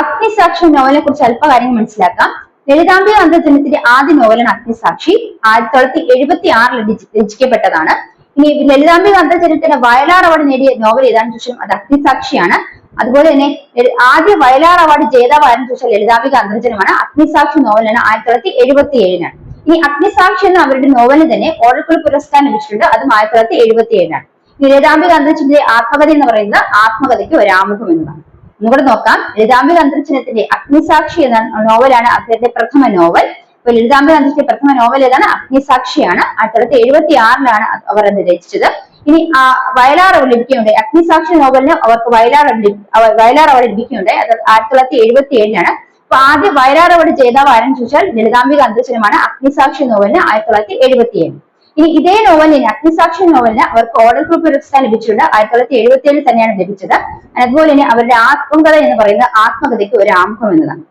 അഗ്നിസാക്ഷി നോവലിനെ കുറിച്ച് അല്പ കാര്യങ്ങൾ മനസ്സിലാക്കാം. ലളിതാംബി അന്തർജനത്തിന്റെ ആദ്യ നോവലാണ് അഗ്നിസാക്ഷി. ആയിരത്തി തൊള്ളായിരത്തി എഴുപത്തി ആറിൽ രചിക്കപ്പെട്ടതാണ്. ഇനി ലളിതാംബി അന്തർജനത്തിന് വയലാർ അവാർഡ് നേടിയ നോവൽ ഏതാണെന്ന് ചോദിച്ചാൽ അത് അഗ്നിസാക്ഷിയാണ്. അതുപോലെ തന്നെ ആദ്യ വയലാർ അവാർഡ് ജേതാവ് ആരെന്ന് ചോദിച്ചാൽ ലളിതാംബിക അന്തർജനമാണ്. അഗ്നിസാക്ഷി നോവലാണ് ആയിരത്തി തൊള്ളായിരത്തി എഴുപത്തി ഏഴിനാണ് ഇനി അഗ്നിസാക്ഷി എന്ന അവരുടെ നോവലിന് തന്നെ ഓർക്കുൾ പുരസ്കാരം ലഭിച്ചിട്ടുണ്ട്. അതും ആയിരത്തി തൊള്ളായിരത്തി എഴുപത്തി ഏഴിനാണ് ലളിതാംബിക അന്തർജനത്തിന്റെ ആത്മകഥ എന്ന് പറയുന്നത് ആത്മകഥയ്ക്ക് ഒരാമുഖം എന്നതാണ്. നമുക്ക് നോക്കാം. ലളിതാംബിക അന്തർജനത്തിന്റെ അഗ്നിസാക്ഷി എന്ന നോവലാണ് അദ്ദേഹത്തിന്റെ പ്രഥമ നോവൽ. അപ്പൊ ലളിതാംബിക അന്തർജനത്തിന്റെ പ്രഥമ നോവൽ ഏതാണ്? അഗ്നിസാക്ഷിയാണ്. ആയിരത്തി തൊള്ളായിരത്തി എഴുപത്തി ആറിലാണ് അവർ അത് രചിച്ചത്. ഇനി ആ വയലാർ അവർ ലഭിക്കുന്നുണ്ട്. അഗ്നിസാക്ഷി നോവലിന് അവർക്ക് വയലാർ വയലാർ അവർ ലഭിക്കുന്നുണ്ട്. അത് ആയിരത്തി തൊള്ളായിരത്തി എഴുപത്തി ഏഴിലാണ് അപ്പൊ ആദ്യ വയലാർ അവാർഡ് ജേതാവ് ആരെന്ന് ചോദിച്ചാൽ ലളിതാംബിക അന്തർജനമാണ് അഗ്നിസാക്ഷി നോവലിന് ആയിരത്തി തൊള്ളായിരത്തി എഴുപത്തി ഏഴ് ഇനി ഇതേ നോവലിന് അഗ്നിസാക്ഷി നോവലിന് അവർക്ക് ഓർഡർ ഗ്രൂപ്പ് പുരസ്കാരം ലഭിച്ചിട്ടുണ്ട്. ആയിരത്തി തൊള്ളായിരത്തി എഴുപത്തി ഏഴിൽ തന്നെയാണ് ലഭിച്ചത്. അതുപോലെ തന്നെ അവരുടെ ആത്മകഥ എന്ന് പറയുന്ന ആത്മകഥയ്ക്ക് ഒരു ആമുഖം എന്നതാണ്.